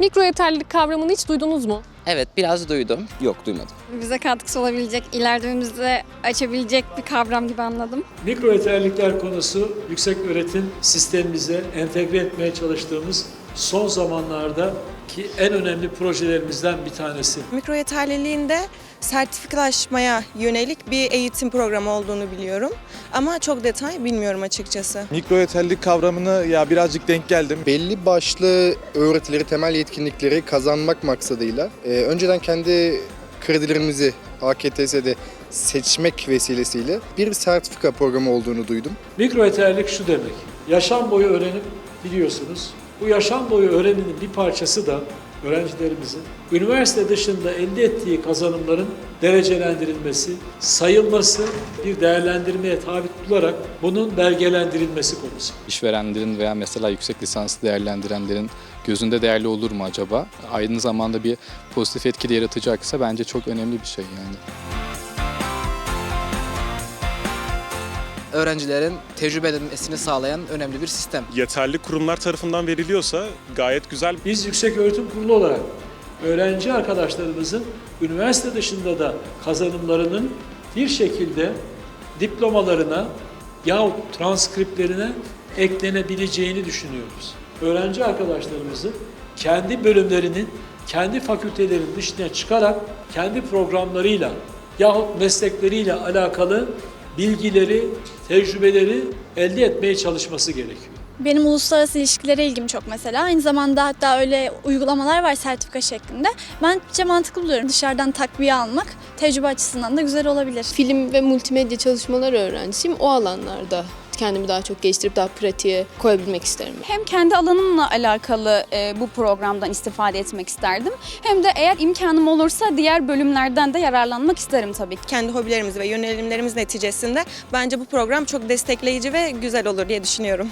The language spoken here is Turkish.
Mikro yeterlilik kavramını hiç duydunuz mu? Evet biraz duydum. Yok duymadım. Bize katkısı olabilecek, ileride önümüzde açabilecek bir kavram gibi anladım. Mikro yeterlilikler konusu yüksek öğretim sistemimize entegre etmeye çalıştığımız son zamanlardaki en önemli projelerimizden bir tanesi. Mikro yeterliliğinde sertifikalaşmaya yönelik bir eğitim programı olduğunu biliyorum. Ama çok detay bilmiyorum açıkçası. Mikro yeterlilik kavramını ya birazcık denk geldim. belli başlı öğretileri, temel yetkinlikleri kazanmak maksadıyla e, önceden kendi kredilerimizi AKTS'de seçmek vesilesiyle bir sertifika programı olduğunu duydum. Mikro yeterlilik şu demek. Yaşam boyu öğrenim biliyorsunuz. Bu yaşam boyu öğrenimin bir parçası da öğrencilerimizin üniversite dışında elde ettiği kazanımların derecelendirilmesi, sayılması, bir değerlendirmeye tabi tutularak bunun belgelendirilmesi konusu. işverenlerin veya mesela yüksek lisanslı değerlendirenlerin gözünde değerli olur mu acaba? Aynı zamanda bir pozitif etki de yaratacaksa bence çok önemli bir şey yani. Öğrencilerin tecrübe edilmesini sağlayan önemli bir sistem. yeterli kurumlar tarafından veriliyorsa gayet güzel. Biz Yüksek Öğretim Kurulu olarak öğrenci arkadaşlarımızın üniversite dışında da kazanımlarının bir şekilde diplomalarına yahut transkriplerine eklenebileceğini düşünüyoruz. Öğrenci arkadaşlarımızın kendi bölümlerinin, kendi fakültelerinin dışına çıkarak kendi programlarıyla yahut meslekleriyle alakalı bilgileri, tecrübeleri elde etmeye çalışması gerekiyor. Benim uluslararası ilişkilere ilgim çok mesela. Aynı zamanda hatta öyle uygulamalar var sertifika şeklinde. Bence mantıklı buluyorum. Dışarıdan takviye almak tecrübe açısından da güzel olabilir. Film ve multimedya çalışmaları öğrencisiyim. O alanlarda kendimi daha çok geliştirip daha pratiğe koyabilmek isterim. Hem kendi alanımla alakalı e, bu programdan istifade etmek isterdim. Hem de eğer imkanım olursa diğer bölümlerden de yararlanmak isterim tabii ki. Kendi hobilerimiz ve yönelimlerimiz neticesinde bence bu program çok destekleyici ve güzel olur diye düşünüyorum.